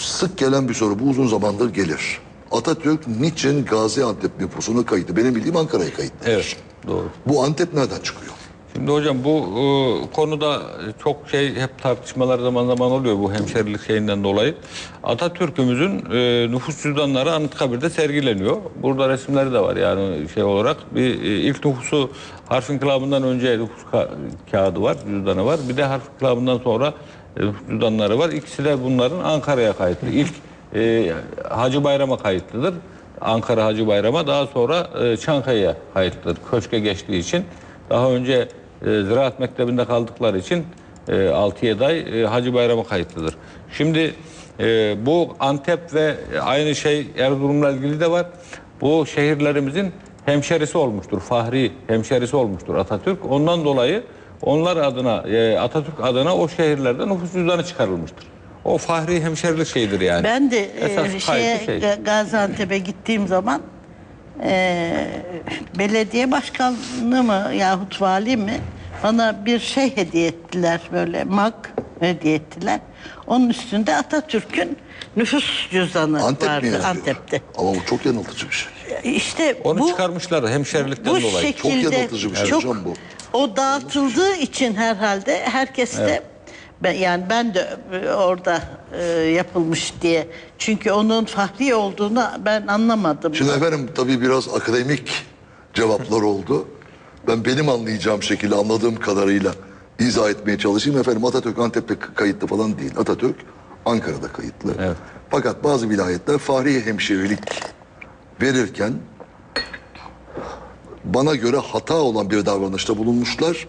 sık gelen bir soru. Bu uzun zamandır gelir. Atatürk niçin Gaziantep nüfusuna kayıtlı? Benim bildiğim Ankara'ya kayıtlı. Evet, doğru. Bu Antep nereden çıkıyor? Şimdi hocam bu e, konuda çok şey hep tartışmalar zaman zaman oluyor bu hemşerilik şeyinden dolayı. Atatürk'ümüzün e, nüfus cüzdanları Anıtkabir'de sergileniyor. Burada resimleri de var yani şey olarak. Bir e, ilk nüfusu harf inkılabından önce nüfus ka- kağıdı var, cüzdanı var. Bir de harf inkılabından sonra e, cüzdanları var. İkisi de bunların Ankara'ya kayıtlı. İlk e, Hacı Bayram'a kayıtlıdır. Ankara Hacı Bayram'a daha sonra e, Çankaya'ya kayıtlıdır. Köşke geçtiği için. Daha önce e, Ziraat Mektebi'nde kaldıkları için e, 6-7 ay e, Hacı Bayram'a kayıtlıdır. Şimdi e, bu Antep ve aynı şey Erzurum'la ilgili de var. Bu şehirlerimizin hemşerisi olmuştur. Fahri hemşerisi olmuştur Atatürk. Ondan dolayı onlar adına e, Atatürk adına o şehirlerde nüfus cüzdanı çıkarılmıştır. O fahri hemşerilik şeyidir yani. Ben de Esas e, şeye, şey. Ga- Gaziantep'e gittiğim zaman e, belediye başkanlığı mı yahut vali mi bana bir şey hediye ettiler böyle mak hediye ettiler. Onun üstünde Atatürk'ün nüfus cüzdanı Antep mi vardı yazıyor? Antep'te. Ama bu çok yanıltıcı bir şey. İşte Onu bu çıkarmışlar hemşerilikten bu dolayı. şekilde yanıltıcı bir şey çok- hocam bu. O dağıtıldığı için herhalde herkes de ben, yani ben de orada e, yapılmış diye. Çünkü onun fahri olduğunu ben anlamadım. Şimdi efendim tabii biraz akademik cevaplar oldu. Ben benim anlayacağım şekilde anladığım kadarıyla izah etmeye çalışayım. Efendim Atatürk Antep'te kayıtlı falan değil. Atatürk Ankara'da kayıtlı. Evet. Fakat bazı vilayetler fahri hemşirelik verirken bana göre hata olan bir davranışta bulunmuşlar.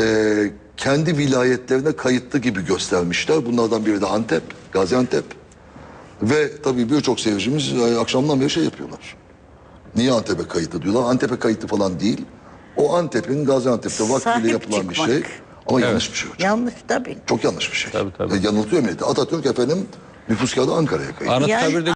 Ee, kendi vilayetlerine kayıtlı gibi göstermişler. Bunlardan biri de Antep, Gaziantep. Ve tabii birçok seyircimiz e, akşamdan beri şey yapıyorlar. Niye Antep'e kayıtlı diyorlar. Antep'e kayıtlı falan değil. O Antep'in Gaziantep'te vaktiyle Sahip yapılan bir şey. Ama yanlış bir şey hocam. Yanlış tabii. Çok yanlış bir şey. Tabii, tabii. E, yanıltıyor milleti. Atatürk efendim nüfus kağıdı Ankara'ya kayıtlı. Anıtkabir'de